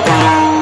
Bye.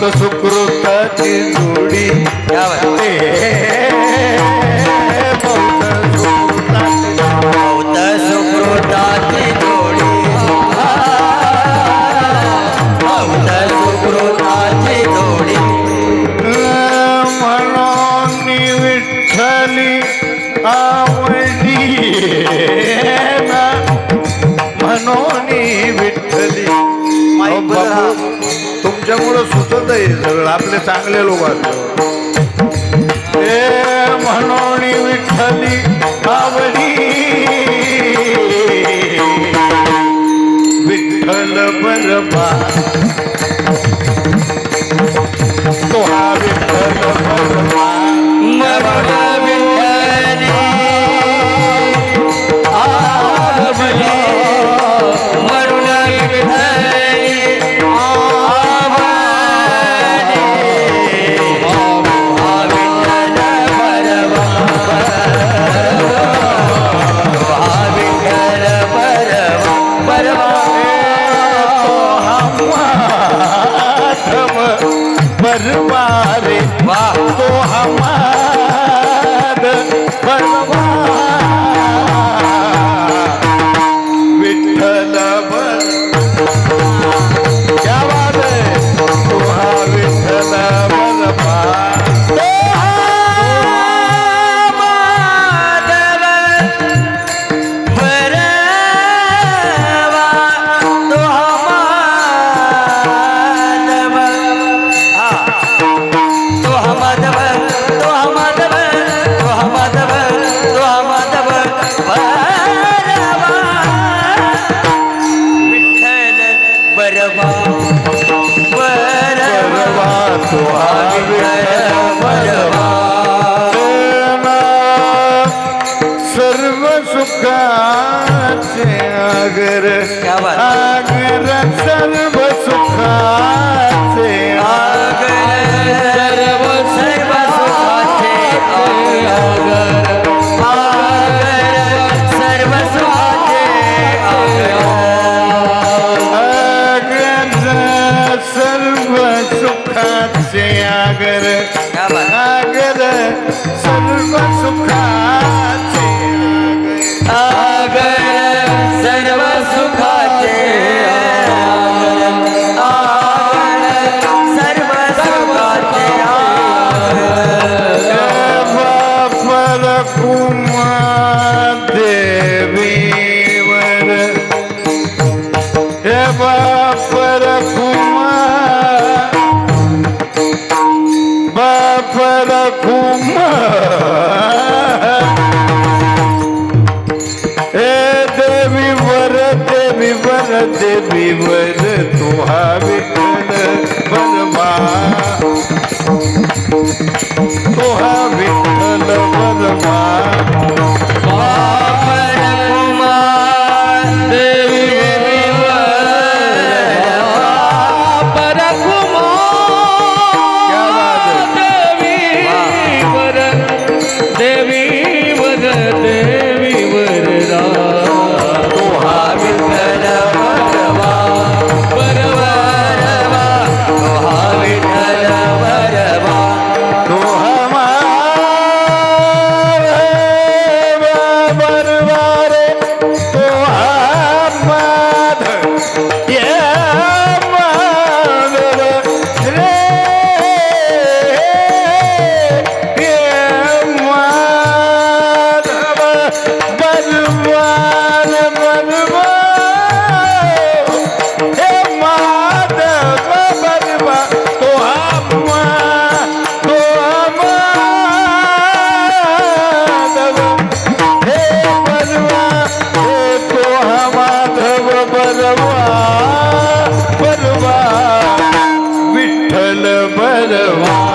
भक्त सुकृताची जोडी गावते. भक्त सुकृताची जोडी. भक्त सुकृताची जोडी. म्हणून विठ्ठली आवडी. म्हणून विठ्ठली. तुमच्यामुळं विरुद्ध आहे सगळं आपले चांगले लोक ते म्हणून विठ्ठली आवडी. विठ्ठल बरमा तो हा विठ्ठल बरमा परवा परवा तुहारी परवा. सर्व सुखाचे अगर क्या बात सागर सागर सर्व सुखा सद्विवर तुहा Oh.